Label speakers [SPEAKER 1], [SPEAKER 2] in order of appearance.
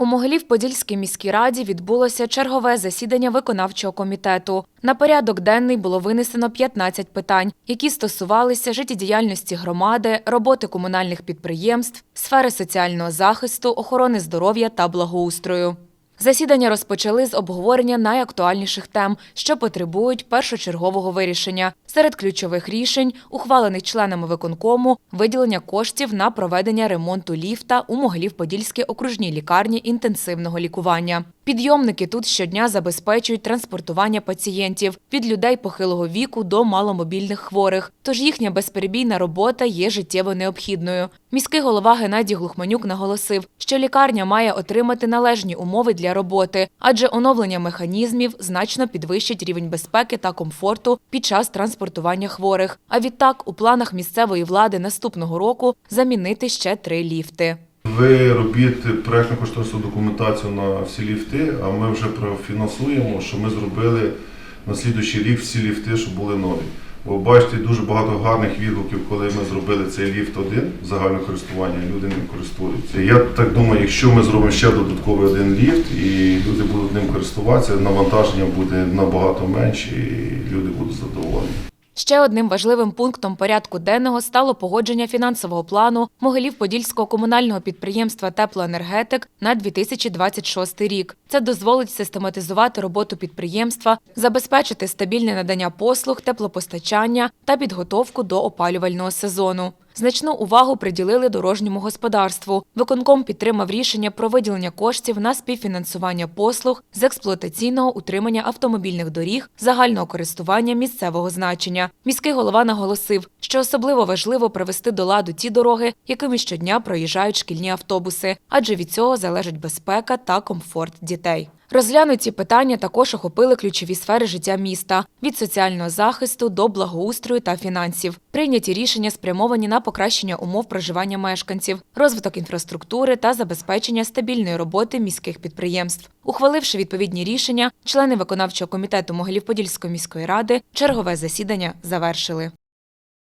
[SPEAKER 1] У Могилів-Подільській міській раді відбулося чергове засідання виконавчого комітету. На порядок денний було винесено 15 питань, які стосувалися життєдіяльності громади, роботи комунальних підприємств, сфери соціального захисту, охорони здоров'я та благоустрою. Засідання розпочали з обговорення найактуальніших тем, що потребують першочергового вирішення. Серед ключових рішень, ухвалених членами виконкому, виділення коштів на проведення ремонту ліфта у Могилів-Подільській окружній лікарні інтенсивного лікування. Підйомники тут щодня забезпечують транспортування пацієнтів від людей похилого віку до маломобільних хворих, тож їхня безперебійна робота є життєво необхідною. Міський голова Геннадій Глухманюк наголосив, що лікарня має отримати належні умови для роботи, адже оновлення механізмів значно підвищить рівень безпеки та комфорту під час транспортування хворих. А відтак, у планах місцевої влади наступного року замінити ще три ліфти.
[SPEAKER 2] Ви робіть проєктно кошторисну документацію на всі ліфти, а ми вже профінансуємо, що ми зробили на слідуючий рік всі ліфти, щоб були нові. Бо бачите, дуже багато гарних відгуків, коли ми зробили цей ліфт один загальне користування, люди ним користуються. Я так думаю, якщо ми зробимо ще додатковий один ліфт і люди будуть ним користуватися, навантаження буде набагато менше і люди будуть задоволені.
[SPEAKER 1] Ще одним важливим пунктом порядку денного стало погодження фінансового плану Могилів-Подільського комунального підприємства Теплоенергетик на 2026 рік. Це дозволить систематизувати роботу підприємства, забезпечити стабільне надання послуг, теплопостачання та підготовку до опалювального сезону. Значну увагу приділили дорожньому господарству. Виконком підтримав рішення про виділення коштів на співфінансування послуг з експлуатаційного утримання автомобільних доріг загального користування місцевого значення. Міський голова наголосив, що особливо важливо привести до ладу ті дороги, якими щодня проїжджають шкільні автобуси, адже від цього залежить безпека та комфорт дітей. Розглянуті питання також охопили ключові сфери життя міста від соціального захисту до благоустрою та фінансів. Прийняті рішення спрямовані на покращення умов проживання мешканців, розвиток інфраструктури та забезпечення стабільної роботи міських підприємств. Ухваливши відповідні рішення, члени виконавчого комітету Могилів-Подільської міської ради чергове засідання завершили.